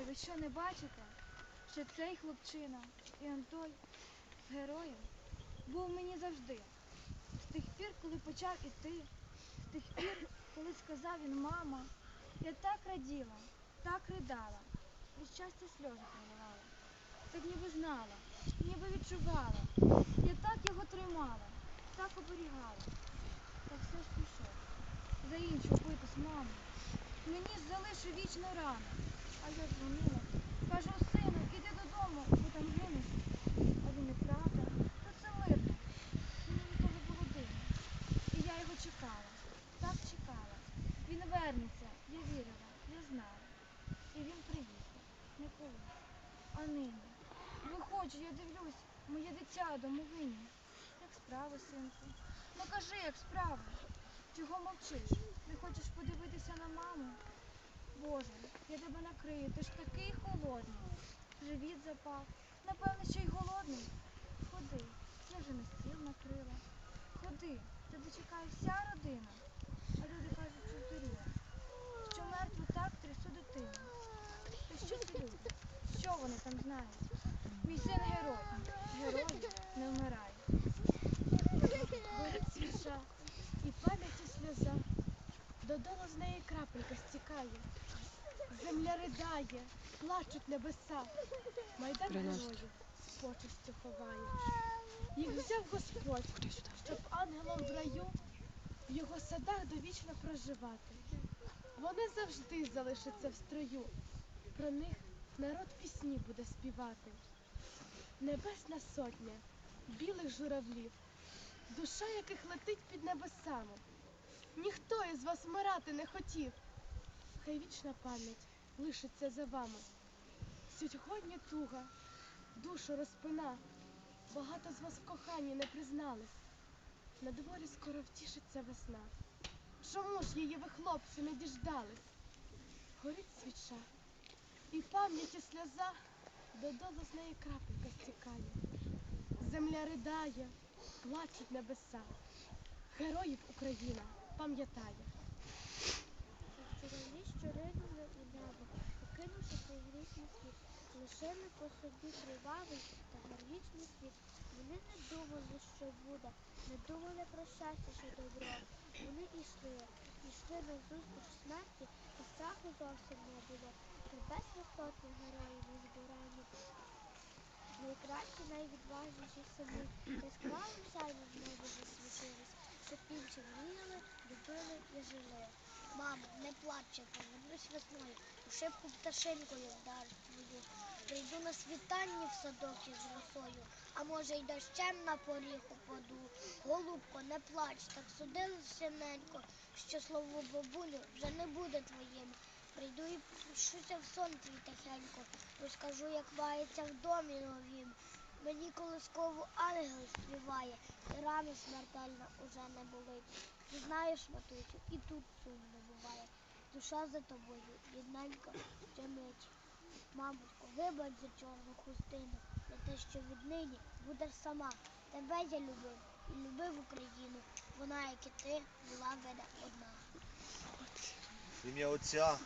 Ой, ви що не бачите, що цей хлопчина і Антой героєм був мені завжди. З тих пір, коли почав іти, з тих пір, коли сказав він мама, я так раділа, так ридала, від щастя сльози проливала. Так ніби знала, ніби відчувала. Я так його тримала, так оберігала. Та все ж пішов. За іншу битись, мамо. Мені ж залишив вічну рану. А я дзвонила. Кажу, сину, іди додому, бо там гинеш. А він неправда. Та це мирно. Мені того було дивно. І я його чекала. Так чекала. Він вернеться. Я вірила, я знала. І він приїхав. Не колись. А нині. Виходжу, я дивлюсь, моє дитя домовині. Як справи, синку? Ну кажи, як справи? Чого мовчиш? Не хочеш подивитися на маму? Боже, я тебе накрию, ти ж такий холодний. Живіт запав. Напевно, ще й голодний. Ходи, я вже на стіл накрила. Ходи, тебе чекає вся родина. А люди кажуть, що здуріла. Що мертву так трясу дитину. Та що ці люди? Що вони там знають? Мій син герой. Герої не вмирають. Горить свіжа, і пам'яті сльоза. Додолу з крапелька стікає. Земля ридає, плачуть небеса. Майдан героїв з почестю ховає. Їх взяв Господь, щоб ангелом в раю в його садах довічно проживати. Вони завжди залишаться в строю. Про них народ пісні буде співати. Небесна сотня білих журавлів душа яких летить під небесами. Ніхто із вас вмирати не хотів. Хай вічна пам'ять лишиться за вами. Сьогодні туга, душу розпина. Багато з вас в коханні не признались. На дворі скоро втішиться весна. Чому ж її ви, хлопці, не діждались? Горить свіча, і пам'яті сльоза, додолу з неї крапелька стікає. Земля ридає, плачуть небеса. Героїв Україна пам'ятає. Журавлі, що ринули у небо, покинувши цей грішний світ, лишили по собі кривавий та героїчний світ. Вони не думали, що буде, не думали про щастя чи добро. Вони йшли, йшли назустріч смерті, і страху зовсім не було. Небесна сотня героїв у збиранні. Найкращі, найвідважніші самі, яскравим сяйвом в небі засвітились, інші мріяли, любили і жили. Мамо, не плаче, повернусь весною, у шибку пташинкою вдарю твою. Прийду на світанні в садок із росою, а може й дощем на поріг упаду. Голубко, не плач, так судили синенько, що слово бабулю вже не буде твоїм. Прийду і пущуся в сон твій тихенько, розкажу, як мається в домі новім. Мені колискову ангел співає, і рана смертельна уже не болить. Ти знаєш, матусю, і тут сумно буває. Душа за тобою, рідненька, щемить. Мамочко, вибач за чорну хустину, за те, що віднині будеш сама. Тебе я любив і любив Україну. Вона, як і ти, була мене одна. Ім'я Отця